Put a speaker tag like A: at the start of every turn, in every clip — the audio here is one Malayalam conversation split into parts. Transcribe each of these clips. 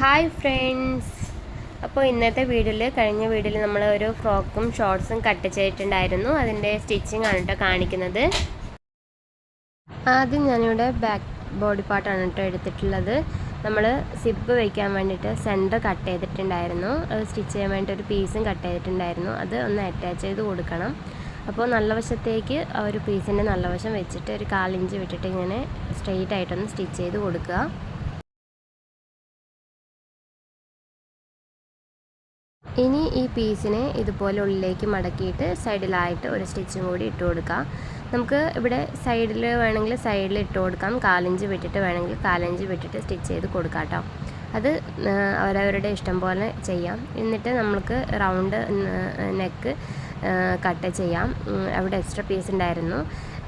A: ഹായ് ഫ്രണ്ട്സ് അപ്പോൾ ഇന്നത്തെ വീഡിയോയിൽ കഴിഞ്ഞ വീഡിയോയിൽ നമ്മൾ ഒരു ഫ്രോക്കും ഷോർട്ട്സും കട്ട് ചെയ്തിട്ടുണ്ടായിരുന്നു. അതിന്റെ സ്റ്റിച്ചിങ് ആണ് കേട്ടോ കാണിക്കുന്നത്. ആദ്യം ഞാനിവിടെ ബാക്ക് ബോഡി പാർട്ടാണ് കേട്ടോ എടുത്തിട്ടുള്ളത്. നമ്മൾ സിബ് വയ്ക്കാൻ വേണ്ടിയിട്ട് സെന്റർ കട്ട് ചെയ്തിട്ടുണ്ടായിരുന്നു. സ്റ്റിച്ച് ചെയ്യാൻ വേണ്ടി ഒരു പീസും കട്ട് ചെയ്തിട്ടുണ്ടായിരുന്നു. അത് ഒന്ന് അറ്റാച്ച് ചെയ്ത് കൊടുക്കണം. അപ്പോൾ നല്ല വശത്തേക്ക് ആ ഒരു പീസിന്റെ നല്ല വശം വെച്ചിട്ട് ഒരു കാലിഞ്ച് വിട്ടിട്ട് ഇങ്ങനെ സ്ട്രെയിറ്റ് ആയിട്ടൊന്ന് സ്റ്റിച്ച് ചെയ്ത് കൊടുക്കുക. ഇനി ഈ പീസിനെ ഇതുപോലെ ഉള്ളിലേക്ക് മടക്കിയിട്ട് സൈഡിലായിട്ട് ഒരു സ്റ്റിച്ചും കൂടി ഇട്ട് കൊടുക്കാം നമുക്ക് ഇവിടെ സൈഡിൽ വേണമെങ്കിൽ സൈഡിൽ ഇട്ട് കൊടുക്കാം. കാലഞ്ച് വിട്ടിട്ട് വേണമെങ്കിൽ കാലഞ്ച് വിട്ടിട്ട് സ്റ്റിച്ച് ചെയ്ത് കൊടുക്കാം കേട്ടോ. അത് അവരവരുടെ ഇഷ്ടം പോലെ ചെയ്യാം. എന്നിട്ട് നമ്മൾക്ക് റൗണ്ട് നെക്ക് കട്ട് ചെയ്യാം. അവിടെ എക്സ്ട്രാ പീസ് ഉണ്ടായിരുന്നു.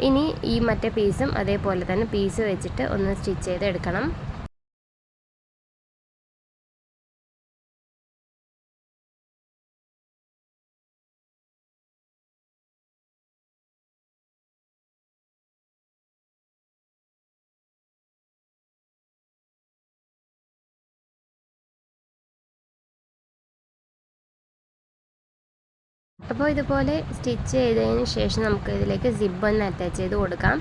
A: ഇനി ഈ മറ്റേ പീസും അതേപോലെ തന്നെ പീസ് വെച്ചിട്ട് ഒന്ന് സ്റ്റിച്ച് ചെയ്ത് എടുക്കണം അപ്പോൾ ഇതുപോലെ സ്റ്റിച്ച് ചെയ്തതിന് ശേഷം നമുക്ക് ഇതിലേക്ക് സിബ് ഒന്ന് അറ്റാച്ച് ചെയ്ത് കൊടുക്കാം.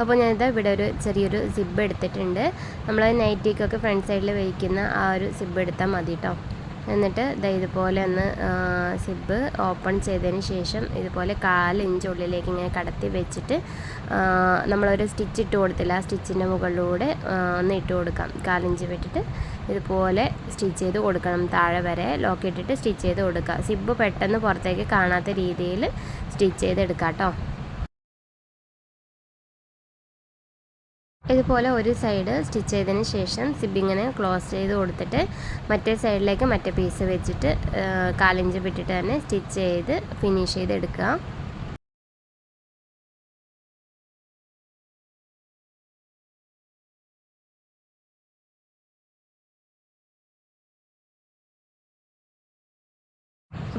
A: അപ്പോൾ ഞാനിത് ഇവിടെ ഒരു ചെറിയൊരു സിബ് എടുത്തിട്ടുണ്ട്. നമ്മൾ നൈറ്റിക്കൊക്കെ ഫ്രണ്ട് സൈഡിൽ വയ്ക്കുന്ന ആ ഒരു സിബ് എടുത്താൽ മതി കേട്ടോ എന്നിട്ട് ഇതാ ഇതുപോലെ ഒന്ന് സിബ് ഓപ്പൺ ചെയ്തതിന് ശേഷം ഇതുപോലെ കാൽ ഇഞ്ച് ഉള്ളിലേക്ക് ഇങ്ങനെ കടത്തി വെച്ചിട്ട് നമ്മളൊരു സ്റ്റിച്ച് ഇട്ട് കൊടുത്തില്ല. ആ സ്റ്റിച്ചിന്റെ മുകളിലൂടെ ഒന്ന് ഇട്ട് കൊടുക്കാം. കാലിഞ്ച് വിട്ടിട്ട് ഇതുപോലെ സ്റ്റിച്ച് ചെയ്ത് കൊടുക്കണം. താഴെ വരെ ലോക്ക് ഇട്ടിട്ട് സ്റ്റിച്ച് ചെയ്ത് കൊടുക്കുക. സിബ് പെട്ടെന്ന് പുറത്തേക്ക് കാണാത്ത രീതിയിൽ സ്റ്റിച്ച് ചെയ്തെടുക്കാം കേട്ടോ. ഇതുപോലെ ഒരു സൈഡ് സ്റ്റിച്ച് ചെയ്തതിന് ശേഷം സിബിങ്ങനെ ക്ലോസ് ചെയ്ത് കൊടുത്തിട്ട് മറ്റേ സൈഡിലേക്ക് മറ്റേ പീസ് വെച്ചിട്ട് കാലിഞ്ച് വിട്ടിട്ട് തന്നെ സ്റ്റിച്ച് ചെയ്ത് ഫിനിഷ് ചെയ്തെടുക്കുക.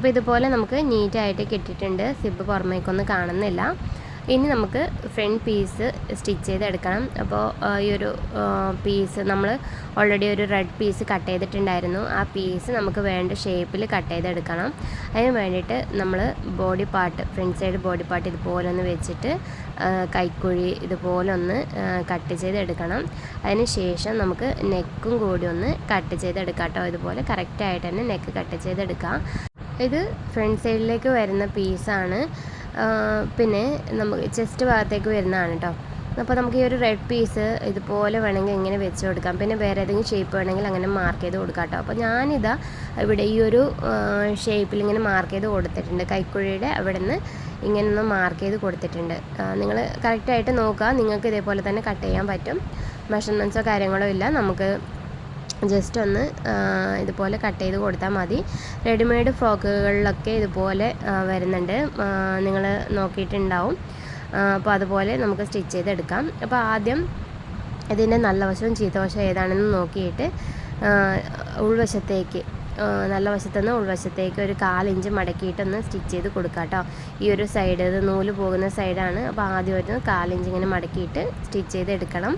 A: അപ്പോൾ ഇതുപോലെ നമുക്ക് നീറ്റായിട്ട് കിട്ടിയിട്ടുണ്ട്. സിബ് പുറമേക്കൊന്നും കാണുന്നില്ല. ഇനി നമുക്ക് ഫ്രണ്ട് പീസ് സ്റ്റിച്ച് ചെയ്തെടുക്കണം. അപ്പോൾ ഈ ഒരു പീസ് നമ്മൾ ഓൾറെഡി ഒരു റെഡ് പീസ് കട്ട് ചെയ്തിട്ടുണ്ടായിരുന്നു. ആ പീസ് നമുക്ക് വേണ്ട ഷേപ്പിൽ കട്ട് ചെയ്തെടുക്കണം. അതിന് വേണ്ടിയിട്ട് നമ്മൾ body part front side body part ഇതുപോലെ ഒന്ന് വെച്ചിട്ട് കൈക്കുഴി ഇതുപോലെ ഒന്ന് കട്ട് ചെയ്തെടുക്കണം. അതിന് ശേഷം നമുക്ക് നെക്കും കൂടി ഒന്ന് കട്ട് ചെയ്തെടുക്കാം കേട്ടോ. ഇതുപോലെ കറക്റ്റായിട്ട് തന്നെ നെക്ക് കട്ട് ചെയ്തെടുക്കാം. ഇത് ഫ്രണ്ട് സൈഡിലേക്ക് വരുന്ന പീസാണ് പിന്നെ നമുക്ക് ചെസ്റ്റ് ഭാഗത്തേക്ക് വരുന്നതാണ് കേട്ടോ അപ്പോൾ നമുക്ക് ഈ ഒരു റെഡ് പീസ് ഇതുപോലെ വേണമെങ്കിൽ ഇങ്ങനെ വെച്ച് കൊടുക്കാം. പിന്നെ വേറെ ഏതെങ്കിലും ഷേപ്പ് വേണമെങ്കിൽ അങ്ങനെ മാർക്ക് ചെയ്ത് കൊടുക്കാം കേട്ടോ അപ്പോൾ ഞാനിതാ ഇവിടെ ഈ ഒരു ഷേപ്പിൽ ഇങ്ങനെ മാർക്ക് ചെയ്ത് കൊടുത്തിട്ടുണ്ട്. കൈക്കുഴിയുടെ അവിടെ നിന്ന് ഇങ്ങനെ ഒന്ന് മാർക്ക് ചെയ്ത് കൊടുത്തിട്ടുണ്ട്. നിങ്ങൾ കറക്റ്റായിട്ട് നോക്കുക. നിങ്ങൾക്ക് ഇതേപോലെ തന്നെ കട്ട് ചെയ്യാൻ പറ്റും. മെഷർമെന്റ്സോ കാര്യങ്ങളോ ഇല്ല. നമുക്ക് ജസ്റ്റ് ഒന്ന് ഇതുപോലെ കട്ട് ചെയ്ത് കൊടുത്താൽ മതി. റെഡിമെയ്ഡ് ഫ്രോക്കുകളിലൊക്കെ ഇതുപോലെ വരുന്നുണ്ട്. നിങ്ങൾ നോക്കിയിട്ടുണ്ടാവും. അപ്പോൾ അതുപോലെ നമുക്ക് സ്റ്റിച്ച് ചെയ്തെടുക്കാം. അപ്പോൾ ആദ്യം ഇതിന്റെ നല്ല വശവും ചീത്ത വശവും ഏതാണെന്ന് നോക്കിയിട്ട് ഉൾവശത്തേക്ക് നല്ല വശത്തുനിന്ന് ഉൾവശത്തേക്ക് ഒരു കാലിഞ്ച് മടക്കിയിട്ടൊന്ന് സ്റ്റിച്ച് ചെയ്ത് കൊടുക്കാം കേട്ടോ ഈ ഒരു സൈഡ് ഇത് നൂൽ പോകുന്ന സൈഡാണ്. അപ്പോൾ ആദ്യം ഒരു കാലിഞ്ച് ഇങ്ങനെ മടക്കിയിട്ട് സ്റ്റിച്ച് ചെയ്തെടുക്കണം.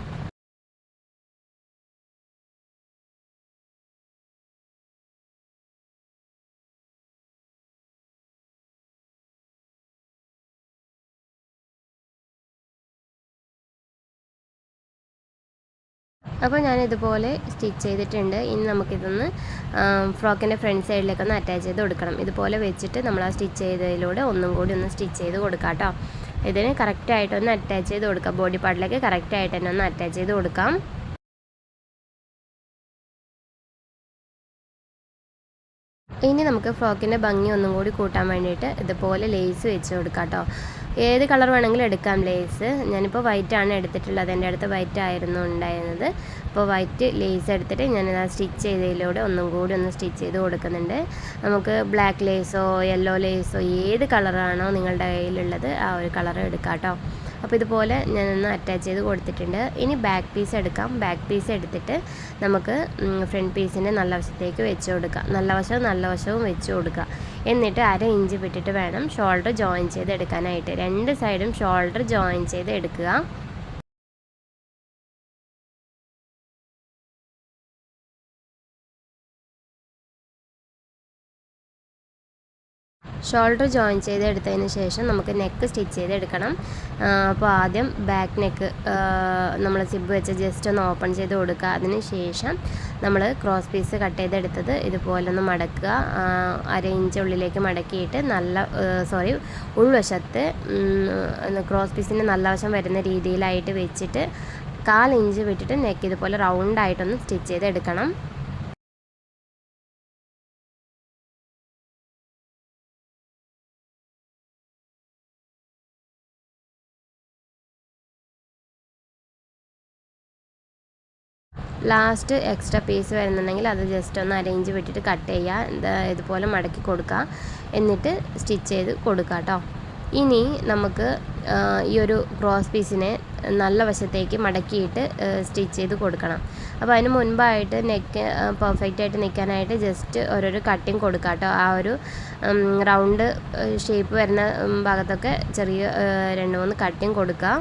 A: അപ്പോൾ ഞാൻ ഇതുപോലെ സ്റ്റിച്ച് ചെയ്തിട്ടുണ്ട്. ഇനി നമുക്കിതൊന്ന് ഫ്രോക്കിന്റെ ഫ്രണ്ട് സൈഡിലേക്ക് ഒന്ന് അറ്റാച്ച് ചെയ്ത് കൊടുക്കണം. ഇതുപോലെ വെച്ചിട്ട് നമ്മൾ ആ സ്റ്റിച്ച് ചെയ്തതിലൂടെ ഒന്നും കൂടി ഒന്ന് സ്റ്റിച്ച് ചെയ്ത് കൊടുക്കാം കേട്ടോ. ഇതിന് കറക്റ്റായിട്ടൊന്ന് അറ്റാച്ച് ചെയ്ത് കൊടുക്കാം. ബോഡി പാർട്ടിലേക്ക് കറക്റ്റായിട്ട് തന്നെ ഒന്ന് അറ്റാച്ച് ചെയ്ത് കൊടുക്കാം. ഇനി നമുക്ക് ഫ്രോക്കിന്റെ ഭംഗി ഒന്നും കൂടി കൂട്ടാൻ വേണ്ടിയിട്ട് ഇതുപോലെ ലേസ് വെച്ച് കൊടുക്കാം കേട്ടോ. ഏത് കളർ വേണമെങ്കിലും എടുക്കാം ലേസ്. ഞാനിപ്പോൾ വൈറ്റാണ് എടുത്തിട്ടുള്ളത്. എന്റെ അടുത്ത് വൈറ്റ് ആയിരുന്നു ഉണ്ടായിരുന്നത്. അപ്പോൾ വൈറ്റ് ലേസ് എടുത്തിട്ട് ഞാൻ ആ സ്റ്റിച്ച് ചെയ്തതിലൂടെ ഒന്നും കൂടി ഒന്ന് സ്റ്റിച്ച് ചെയ്ത് കൊടുക്കുന്നുണ്ട്. നമുക്ക് ബ്ലാക്ക് ലേസോ യെല്ലോ ലേസോ ഏത് കളറാണോ നിങ്ങളുടെ കയ്യിലുള്ളത് ആ ഒരു കളർ എടുക്കാം കേട്ടോ അപ്പോൾ ഇതുപോലെ ഞാനൊന്ന് അറ്റാച്ച് ചെയ്ത് കൊടുത്തിട്ടുണ്ട്. ഇനി ബാക്ക് പീസ് എടുക്കാം. ബാക്ക് പീസ് എടുത്തിട്ട് നമുക്ക് ഫ്രണ്ട് പീസിന്റെ നല്ല വശത്തേക്ക് വെച്ച് കൊടുക്കാം. നല്ല വശവും നല്ല വശവും വെച്ച് കൊടുക്കുക. എന്നിട്ട് അര ഇഞ്ച് വിട്ടിട്ട് വേണം ഷോൾഡർ ജോയിൻ ചെയ്ത് എടുക്കാനായിട്ട് രണ്ട് സൈഡും ഷോൾഡർ ജോയിൻ ചെയ്ത് എടുക്കുക ഷോൾഡർ ജോയിൻ ചെയ്ത് എടുത്തതിന് ശേഷം നമുക്ക് നെക്ക് സ്റ്റിച്ച് ചെയ്തെടുക്കണം. അപ്പോൾ ആദ്യം ബാക്ക് നെക്ക് നമ്മൾ സിബ് വെച്ച് ജസ്റ്റ് ഒന്ന് ഓപ്പൺ ചെയ്ത് കൊടുക്കുക. അതിന് ശേഷം നമ്മൾ ക്രോസ് പീസ് കട്ട് ചെയ്തെടുത്തത് ഇതുപോലെ ഒന്ന് മടക്കുക. അര ഇഞ്ച് ഉള്ളിലേക്ക് മടക്കിയിട്ട് നല്ല സോറി ഉൾവശത്ത് ക്രോസ് പീസിന്റെ നല്ല വശം വരുന്ന രീതിയിലായിട്ട് വെച്ചിട്ട് കാൽ ഇഞ്ച് വിട്ടിട്ട് നെക്ക് ഇതുപോലെ റൗണ്ടായിട്ടൊന്ന് സ്റ്റിച്ച് ചെയ്തെടുക്കണം. ലാസ്റ്റ് എക്സ്ട്രാ പീസ് വരുന്നുണ്ടെങ്കിൽ അത് ജസ്റ്റ് ഒന്ന് അരേഞ്ച് വിട്ടിട്ട് കട്ട് ചെയ്യുക. ഇതുപോലെ മടക്കി കൊടുക്കുക. എന്നിട്ട് സ്റ്റിച്ച് ചെയ്ത് കൊടുക്കുക കേട്ടോ. ഇനി നമുക്ക് ഈ ഒരു ക്രോസ് പീസിനെ നല്ല വശത്തേക്ക് മടക്കിയിട്ട് സ്റ്റിച്ച് ചെയ്ത് കൊടുക്കണം. അപ്പോൾ അതിന് മുൻപായിട്ട് നെക്ക് പെർഫെക്റ്റ് ആയിട്ട് നിൽക്കാനായിട്ട് ജസ്റ്റ് ഓരോരോ കട്ടിങ് കൊടുക്കുക കേട്ടോ. ആ ഒരു റൗണ്ട് ഷേപ്പ് വരുന്ന ഭാഗത്തൊക്കെ ചെറിയ രണ്ട് മൂന്ന് കട്ടിങ് കൊടുക്കുക.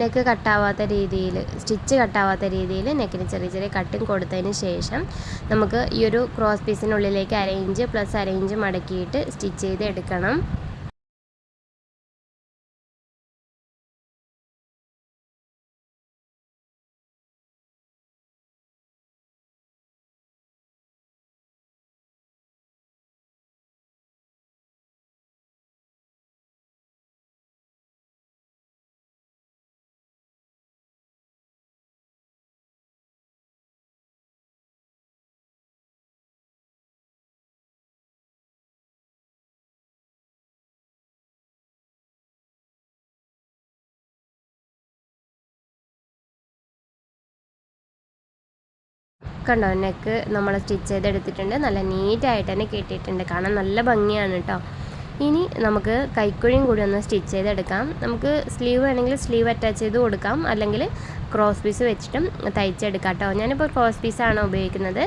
A: നെക്ക് കട്ടാവാത്ത രീതിയിൽ സ്റ്റിച്ച് കട്ടാവാത്ത രീതിയിൽ നെക്കിന് ചെറിയ ചെറിയ കട്ടിങ് കൊടുത്തതിന് ശേഷം നമുക്ക് ഈ ഒരു ക്രോസ് പീസിനുള്ളിലേക്ക് അരയിഞ്ച് പ്ലസ് അരയിഞ്ച് മടക്കിയിട്ട് സ്റ്റിച്ച് ചെയ്ത് എടുക്കണം. കണ്ടോ? നെക്ക് നമ്മൾ സ്റ്റിച്ച് ചെയ്തെടുത്തിട്ടുണ്ട്. നല്ല നീറ്റായിട്ട് തന്നെ കെട്ടിയിട്ടുണ്ട്. കാണാൻ നല്ല ഭംഗിയാണ് കേട്ടോ. ഇനി നമുക്ക് കൈക്കുഴിയും കൂടി ഒന്ന് സ്റ്റിച്ച് ചെയ്തെടുക്കാം. നമുക്ക് സ്ലീവ് വേണമെങ്കിൽ സ്ലീവ് അറ്റാച്ച് ചെയ്ത് കൊടുക്കാം. അല്ലെങ്കിൽ ക്രോസ് പീസ് വെച്ചിട്ടും തയ്ച്ചെടുക്കാം കേട്ടോ. ഞാനിപ്പോൾ ക്രോസ് പീസാണ് ഉപയോഗിക്കുന്നത്.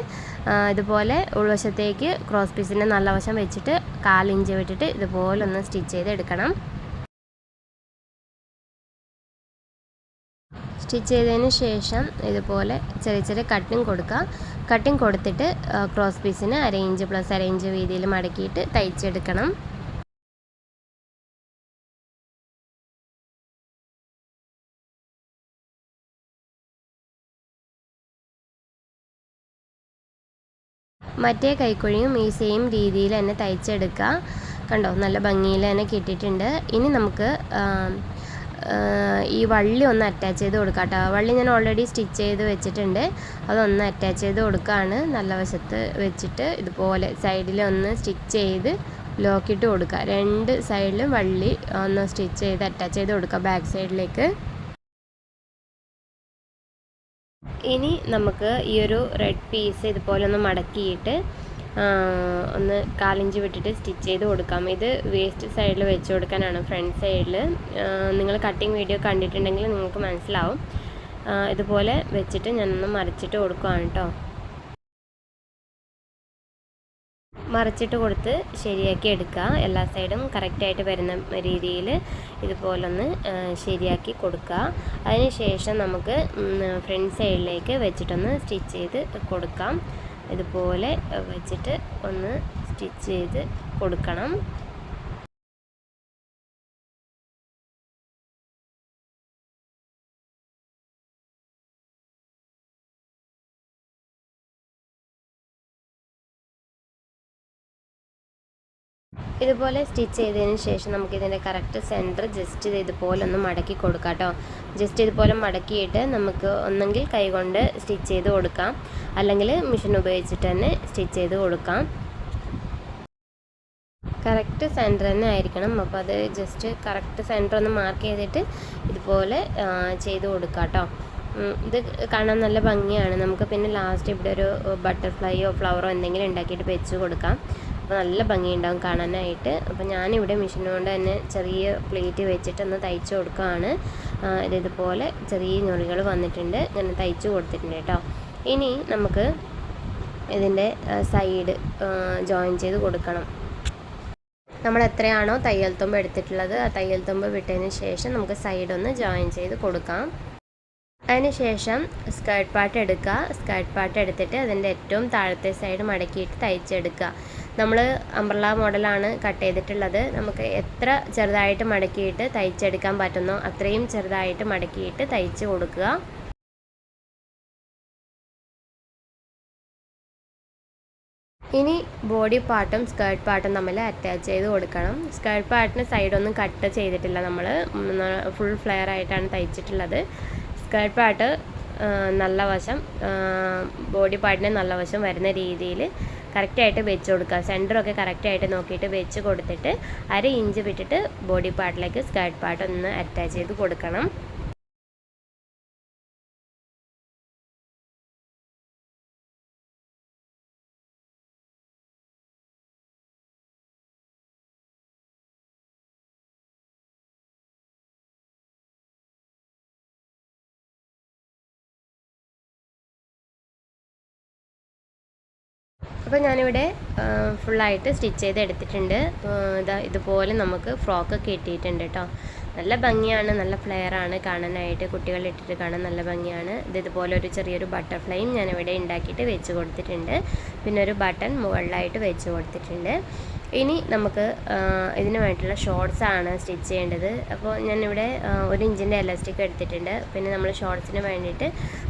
A: ഇതുപോലെ ഉൾവശത്തേക്ക് ക്രോസ് പീസിന്റെ നല്ല വശം വെച്ചിട്ട് കാലിഞ്ച് വിട്ടിട്ട് ഇതുപോലെ ഒന്ന് സ്റ്റിച്ച് ചെയ്തെടുക്കണം. സ്റ്റിച്ച് ചെയ്തതിന് ശേഷം ഇതുപോലെ ചെറിയ ചെറിയ കട്ടിങ് കൊടുക്കുക കട്ടിങ് കൊടുത്തിട്ട് ക്രോസ് പീസിന് അരയിഞ്ച് പ്ലസ് അരയിഞ്ച് വീതിയിൽ മടക്കിയിട്ട് തയ്ച്ചെടുക്കണം. മറ്റേ കൈക്കുഴിയും ഈ സെയിം രീതിയിൽ തന്നെ തയ്ച്ചെടുക്കുക കണ്ടോ നല്ല ഭംഗിയിൽ തന്നെ കിട്ടിയിട്ടുണ്ട്. ഇനി നമുക്ക് ഈ വള്ളി ഒന്ന് അറ്റാച്ച് ചെയ്ത് കൊടുക്കാം കേട്ടോ വള്ളി ഞാൻ ഓൾറെഡി സ്റ്റിച്ച് ചെയ്ത് വെച്ചിട്ടുണ്ട്. അതൊന്ന് അറ്റാച്ച് ചെയ്ത് കൊടുക്കുകയാണ് നല്ല വശത്ത് വെച്ചിട്ട് ഇതുപോലെ സൈഡിൽ ഒന്ന് സ്റ്റിച്ച് ചെയ്ത് ലോക്കിട്ട് കൊടുക്കുക രണ്ട് സൈഡിലും വള്ളി ഒന്ന് സ്റ്റിച്ച് ചെയ്ത് അറ്റാച്ച് ചെയ്ത് കൊടുക്കുക ബാക്ക് സൈഡിലേക്ക് ഇനി നമുക്ക് ഈ ഒരു റെഡ് പീസ് ഇതുപോലെ ഒന്ന് മടക്കിയിട്ട് ഒന്ന് കാലിഞ്ച് വിട്ടിട്ട് സ്റ്റിച്ച് ചെയ്ത് കൊടുക്കാം. ഇത് വേസ്റ്റ് സൈഡിൽ വെച്ച് കൊടുക്കാനാണ് ഫ്രണ്ട് സൈഡിൽ നിങ്ങൾ കട്ടിങ് വീഡിയോ കണ്ടിട്ടുണ്ടെങ്കിൽ നിങ്ങൾക്ക് മനസ്സിലാവും. ഇതുപോലെ വെച്ചിട്ട് ഞാനൊന്ന് മറിച്ചിട്ട് കൊടുക്കുകയാണ് കേട്ടോ മറിച്ചിട്ട് കൊടുത്ത് ശരിയാക്കി എടുക്കുക. എല്ലാ സൈഡും കറക്റ്റായിട്ട് വരുന്ന രീതിയിൽ ഇതുപോലൊന്ന് ശരിയാക്കി കൊടുക്കുക. അതിന് ശേഷം നമുക്ക് ഫ്രണ്ട് സൈഡിലേക്ക് വെച്ചിട്ടൊന്ന് സ്റ്റിച്ച് ചെയ്ത് കൊടുക്കാം. ഇതുപോലെ വെച്ചിട്ട് ഒന്ന് സ്റ്റിച്ച് ചെയ്ത് കൊടുക്കണം. ഇതുപോലെ സ്റ്റിച്ച് ചെയ്തതിന് ശേഷം നമുക്ക് ഇതിന്റെ കറക്റ്റ് സെന്റർ ജസ്റ്റ് ഇതുപോലെ ഒന്ന് മടക്കി കൊടുക്കാം കേട്ടോ. ജസ്റ്റ് ഇതുപോലെ മടക്കിയിട്ട് നമുക്ക് ഒന്നെങ്കിൽ കൈകൊണ്ട് സ്റ്റിച്ച് ചെയ്ത് കൊടുക്കാം. അല്ലെങ്കിൽ മെഷീൻ ഉപയോഗിച്ചിട്ട് തന്നെ സ്റ്റിച്ച് ചെയ്ത് കൊടുക്കാം. കറക്റ്റ് സെന്റർ തന്നെ ആയിരിക്കണം. അപ്പോൾ അത് ജസ്റ്റ് കറക്റ്റ് സെന്റർ ഒന്ന് മാർക്ക് ചെയ്തിട്ട് ഇതുപോലെ ചെയ്ത് കൊടുക്കാം കേട്ടോ ഇത് കാണാൻ നല്ല ഭംഗിയാണ്. നമുക്ക് പിന്നെ ലാസ്റ്റ് ഇവിടെ ഒരു ബട്ടർഫ്ലൈയോ ഫ്ലവറോ എന്തെങ്കിലും ഉണ്ടാക്കിയിട്ട് വെച്ച് കൊടുക്കാം. അപ്പോൾ നല്ല ഭംഗിയുണ്ടാവും കാണാനായിട്ട്. അപ്പോൾ ഞാനിവിടെ മെഷീൻ തന്നെ ചെറിയ പ്ലേറ്റ് വെച്ചിട്ട് ഒന്ന് തയ്ച്ചു കൊടുക്കുകയാണ് ഇതുപോലെ ചെറിയ ഞൊറികൾ വന്നിട്ടുണ്ട്. ഞാൻ തയ്ച്ചു കൊടുത്തിട്ടുണ്ട് കേട്ടോ ഇനി നമുക്ക് ഇതിന്റെ സൈഡ് ജോയിൻ ചെയ്ത് കൊടുക്കണം. നമ്മൾ എത്രയാണോ തയ്യൽ തുമ്പ് എടുത്തിട്ടുള്ളത് ആ തയ്യൽ തുമ്പ് വിട്ടതിന് ശേഷം നമുക്ക് സൈഡ് ഒന്ന് ജോയിൻ ചെയ്ത് കൊടുക്കാം. അതിനുശേഷം സ്കേർട്ട് പാർട്ട് എടുക്കുക. സ്കേർട്ട് പാർട്ട് എടുത്തിട്ട് അതിന്റെ ഏറ്റവും താഴത്തെ സൈഡ് മടക്കിയിട്ട് തയ്ച്ചെടുക്കുക. നമ്മൾ അംബ്രല മോഡലാണ് കട്ട് ചെയ്തിട്ടുള്ളത്. നമുക്ക് എത്ര ചെറുതായിട്ട് മടക്കിയിട്ട് തയ്ച്ചെടുക്കാൻ പറ്റുന്നോ അത്രയും ചെറുതായിട്ട് മടക്കിയിട്ട് തയ്ച്ച് കൊടുക്കുക. ഇനി ബോഡി പാർട്ടും സ്കേർട്ട് പാർട്ടും നമ്മൾ അറ്റാച്ച് ചെയ്ത് കൊടുക്കണം. സ്കേർട്ട് പാർട്ടിന് സൈഡൊന്നും കട്ട് ചെയ്തിട്ടില്ല നമ്മൾ ഫുൾ ഫ്ലെയർ ആയിട്ടാണ് തയ്ച്ചിട്ടുള്ളത്. സ്കേർട്ട് പാർട്ട് നല്ല വശം ബോഡി പാർട്ടിന് നല്ല വശം വരുന്ന രീതിയിൽ കറക്റ്റായിട്ട് വെച്ച് കൊടുക്കുക. സെന്ററൊക്കെ കറക്റ്റായിട്ട് നോക്കിയിട്ട് വെച്ച് കൊടുത്തിട്ട് അര ഇഞ്ച് വിട്ടിട്ട് ബോഡി പാർട്ടിലേക്ക് സ്കേർട്ട് പാർട്ട് ഒന്ന് അറ്റാച്ച് ചെയ്ത് കൊടുക്കണം. അപ്പോൾ ഞാനിവിടെ ഫുള്ളായിട്ട് സ്റ്റിച്ച് ചെയ്ത് എടുത്തിട്ടുണ്ട്. ഇതാ ഇതുപോലെ നമുക്ക് ഫ്രോക്ക് കിട്ടിയിട്ടുണ്ട് കേട്ടോ നല്ല ഭംഗിയാണ് നല്ല ഫ്ലെയറാണ് കാണാനായിട്ട്. കുട്ടികൾ ഇട്ടിട്ട് കാണാൻ നല്ല ഭംഗിയാണ്. ഇത് ഇതുപോലെ ഒരു ചെറിയൊരു ബട്ടർഫ്ലൈയും ഞാനിവിടെ ഉണ്ടാക്കിയിട്ട് വെച്ച് കൊടുത്തിട്ടുണ്ട്. പിന്നെ ഒരു ബട്ടൺ മുകളിലായിട്ട് വെച്ച് കൊടുത്തിട്ടുണ്ട്. ഇനി നമുക്ക് ഇതിന് വേണ്ടിയിട്ടുള്ള ഷോർട്സ് ആണ് സ്റ്റിച്ച് ചെയ്യേണ്ടത്. അപ്പോൾ ഞാനിവിടെ ഒരു ഇഞ്ചിന്റെ എലാസ്റ്റിക് എടുത്തിട്ടുണ്ട്. പിന്നെ നമ്മൾ ഷോർട്സിന് വേണ്ടിയിട്ട്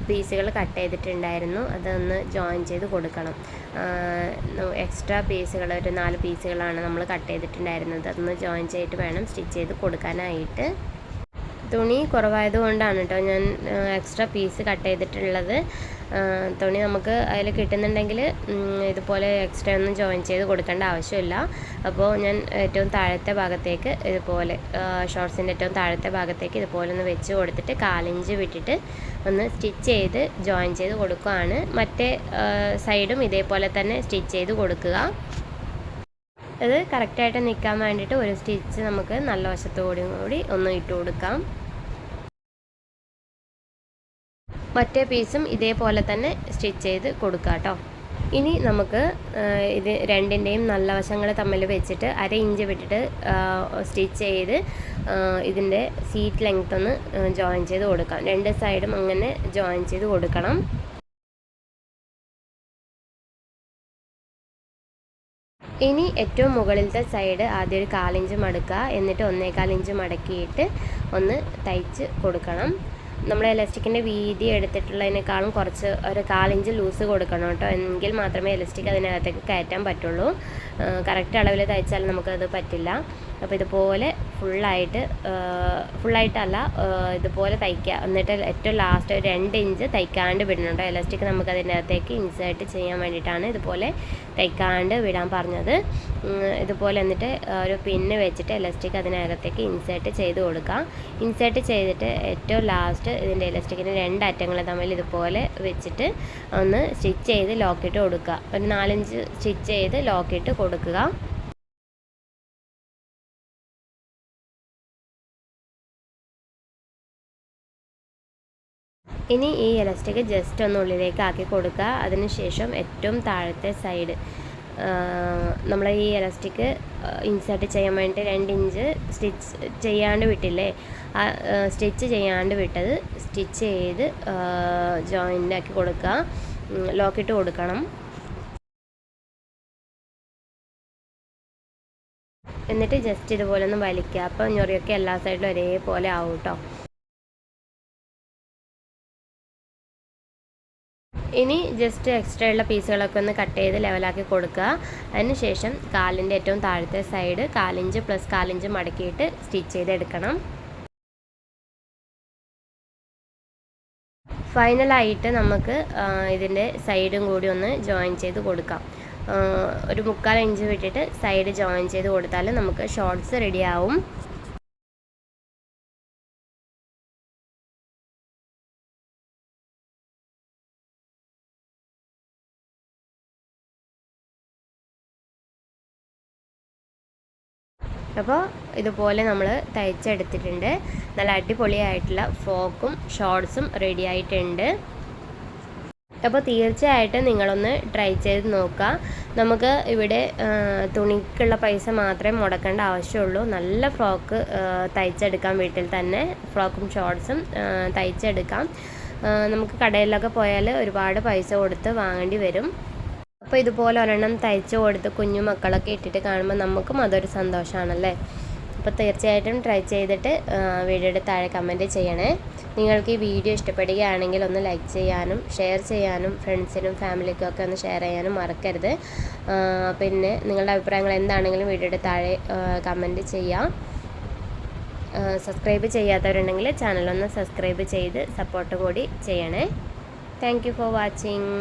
A: പീസുകൾ കട്ട് ചെയ്തിട്ടുണ്ടായിരുന്നു. അതൊന്ന് ജോയിൻ ചെയ്ത് കൊടുക്കണം. എക്സ്ട്രാ പീസുകൾ ഒരു നാല് പീസുകളാണ് നമ്മൾ കട്ട് ചെയ്തിട്ടുണ്ടായിരുന്നത്. അതൊന്ന് ജോയിൻ ചെയ്തിട്ട് വേണം സ്റ്റിച്ച് ചെയ്ത് കൊടുക്കാനായിട്ട്. തുണി കുറവായത് കൊണ്ടാണ് കേട്ടോ ഞാൻ എക്സ്ട്രാ പീസ് കട്ട് ചെയ്തിട്ടുള്ളത്. തുണി നമുക്ക് അതിൽ കിട്ടുന്നുണ്ടെങ്കിൽ ഇതുപോലെ എക്സ്ട്രാ ഒന്നും ജോയിൻ ചെയ്ത് കൊടുക്കേണ്ട ആവശ്യമില്ല. അപ്പോൾ ഞാൻ ഏറ്റവും താഴത്തെ ഭാഗത്തേക്ക് ഇതുപോലെ ഷോർട്സിന്റെ ഏറ്റവും താഴത്തെ ഭാഗത്തേക്ക് ഇതുപോലെ ഒന്ന് വെച്ച് കൊടുത്തിട്ട് കാലിഞ്ച് വിട്ടിട്ട് ഒന്ന് സ്റ്റിച്ച് ചെയ്ത് ജോയിൻ ചെയ്ത് കൊടുക്കുകയാണ് മറ്റേ സൈഡും ഇതേപോലെ തന്നെ സ്റ്റിച്ച് ചെയ്ത് കൊടുക്കുക. അത് കറക്റ്റായിട്ട് നിൽക്കാൻ വേണ്ടിയിട്ട് ഒരു സ്റ്റിച്ച് നമുക്ക് നല്ല വശത്തോടും കൂടി ഒന്ന് ഇട്ട് കൊടുക്കാം. മറ്റേ പീസും ഇതേപോലെ തന്നെ സ്റ്റിച്ച് ചെയ്ത് കൊടുക്കാം കേട്ടോ. ഇനി നമുക്ക് ഇത് രണ്ടിന്റെയും നല്ല വശങ്ങൾ തമ്മിൽ വെച്ചിട്ട് അര ഇഞ്ച് വിട്ടിട്ട് സ്റ്റിച്ച് ചെയ്ത് ഇതിന്റെ സീറ്റ് ലെങ്ത് ഒന്ന് ജോയിൻ ചെയ്ത് കൊടുക്കാം. രണ്ട് സൈഡും അങ്ങനെ ജോയിൻ ചെയ്ത് കൊടുക്കണം. ഇനി ഏറ്റവും മുകളിലത്തെ സൈഡ് ആദ്യം ഒരു കാലിഞ്ച് മടക്കുക. എന്നിട്ട് ഒന്നേകാൽ ഇഞ്ച് മടക്കിയിട്ട് ഒന്ന് തയ്ച്ച് കൊടുക്കണം. നമ്മൾ എലസ്റ്റിക്കിന്റെ വീതി എടുത്തിട്ടുള്ളതിനേക്കാളും കുറച്ച് ഒരു കാലിഞ്ച് ലൂസ് കൊടുക്കണം കേട്ടോ. എങ്കിൽ മാത്രമേ എലസ്റ്റിക് അതിനകത്തേക്ക് കയറ്റാൻ പറ്റുള്ളൂ. കറക്റ്റ് അളവിൽ തയ്ച്ചാൽ നമുക്കത് പറ്റില്ല. അപ്പോൾ ഇതുപോലെ ഫുള്ളായിട്ട് ഫുള്ളായിട്ടല്ല ഇതുപോലെ തയ്ക്കുക എന്നിട്ട് ഏറ്റവും ലാസ്റ്റ് ഒരു രണ്ട് ഇഞ്ച് തയ്ക്കാണ്ട് വിടുന്നുണ്ട് എലാസ്റ്റിക് നമുക്ക് അതിനകത്തേക്ക് ഇൻസേർട്ട് ചെയ്യാൻ വേണ്ടിയിട്ടാണ് ഇതുപോലെ തയ്ക്കാണ്ട് വിടാൻ പറഞ്ഞത്. ഇതുപോലെ എന്നിട്ട് ഒരു പിന്ന് വെച്ചിട്ട് എലാസ്റ്റിക് അതിനകത്തേക്ക് ഇൻസേർട്ട് ചെയ്ത് കൊടുക്കാം. ഇൻസേർട്ട് ചെയ്തിട്ട് ഏറ്റവും ലാസ്റ്റ് ഇതിന്റെ എലാസ്റ്റിക്കിന്റെ രണ്ട് അറ്റങ്ങൾ തമ്മിൽ ഇതുപോലെ വെച്ചിട്ട് ഒന്ന് സ്റ്റിച്ച് ചെയ്ത് ലോക്കിട്ട് കൊടുക്കുക ഒരു നാലഞ്ച് സ്റ്റിച്ച് ചെയ്ത് ലോക്കിട്ട് കൊടുക്കുക. ഇനി ഈ ഇലസ്റ്റിക് ജസ്റ്റ് ഒന്ന് ഉള്ളിലേക്ക് ആക്കി കൊടുക്കുക. അതിനുശേഷം ഏറ്റവും താഴത്തെ സൈഡ് നമ്മൾ ഈ ഇലസ്റ്റിക് ഇൻസേർട്ട് ചെയ്യാൻ വേണ്ടി രണ്ട് ഇഞ്ച് സ്റ്റിച്ച് ചെയ്യാണ്ട് വിട്ടില്ലേ? ആ സ്റ്റിച്ച് ചെയ്യാണ്ട് വിട്ടത് സ്റ്റിച്ച് ചെയ്ത് ജോയിന്റ് ആക്കി കൊടുക്കുക. ലോക്കിട്ട് കൊടുക്കണം. എന്നിട്ട് ജസ്റ്റ് ഇതുപോലെ ഒന്ന് വലിക്കുക. അപ്പോൾ ഞൊറിയൊക്കെ എല്ലാ സൈഡിലും ഒരേപോലെ ആവും കേട്ടോ ഇനി ജസ്റ്റ് എക്സ്ട്രാ ഉള്ള പീസുകളൊക്കെ ഒന്ന് കട്ട് ചെയ്ത് ലെവലാക്കി കൊടുക്കുക. അതിനുശേഷം കാലിന്റെ ഏറ്റവും താഴത്തെ സൈഡ് കാലിഞ്ച് പ്ലസ് കാലിഞ്ച് മടക്കിയിട്ട് സ്റ്റിച്ച് ചെയ്തെടുക്കണം. ഫൈനലായിട്ട് നമുക്ക് ഇതിന്റെ സൈഡും കൂടി ഒന്ന് ജോയിൻ ചെയ്ത് കൊടുക്കാം. ഒരു മുക്കാൽ ഇഞ്ച് വിട്ടിട്ട് സൈഡ് ജോയിൻ ചെയ്ത് കൊടുത്താൽ നമുക്ക് ഷോർട്ട്സ് റെഡിയാവും അപ്പോൾ ഇതുപോലെ നമ്മൾ തയ്ച്ചെടുത്തിട്ടുണ്ട്. നല്ല അടിപൊളിയായിട്ടുള്ള ഫ്രോക്കും ഷോർട്ട്സും റെഡി ആയിട്ടുണ്ട്. അപ്പോൾ തീർച്ചയായിട്ടും നിങ്ങളൊന്ന് ട്രൈ ചെയ്ത് നോക്കുക നമുക്ക് ഇവിടെ തുണിക്കുള്ള പൈസ മാത്രമേ മുടക്കേണ്ട ആവശ്യമുള്ളൂ. നല്ല ഫ്രോക്ക് തയ്ച്ചെടുക്കാം വീട്ടിൽ തന്നെ. ഫ്രോക്കും ഷോർട്ട്സും തയ്ച്ചെടുക്കാം. നമുക്ക് കടയിലൊക്കെ പോയാൽ ഒരുപാട് പൈസ കൊടുത്ത് വാങ്ങേണ്ടി വരും. അപ്പോൾ ഇതുപോലെ ഒരെണ്ണം തയ്ച്ച് കൊടുത്ത് കുഞ്ഞു മക്കളൊക്കെ ഇട്ടിട്ട് കാണുമ്പോൾ നമുക്കും അതൊരു സന്തോഷമാണല്ലേ അപ്പോൾ തീർച്ചയായിട്ടും ട്രൈ ചെയ്തിട്ട് വീഡിയോയുടെ താഴെ കമന്റ് ചെയ്യണേ. നിങ്ങൾക്ക് ഈ വീഡിയോ ഇഷ്ടപ്പെടുകയാണെങ്കിൽ ഒന്ന് ലൈക്ക് ചെയ്യാനും ഷെയർ ചെയ്യാനും ഫ്രണ്ട്സിനും ഫാമിലിക്കും ഒക്കെ ഒന്ന് ഷെയർ ചെയ്യാനും മറക്കരുത്. പിന്നെ നിങ്ങളുടെ അഭിപ്രായങ്ങൾ എന്താണെങ്കിലും വീഡിയോയുടെ താഴെ കമന്റ് ചെയ്യാം. സബ്സ്ക്രൈബ് ചെയ്യാത്തവരുണ്ടെങ്കിൽ ചാനലൊന്ന് സബ്സ്ക്രൈബ് ചെയ്ത് സപ്പോർട്ടും കൂടി ചെയ്യണേ. Thank for watching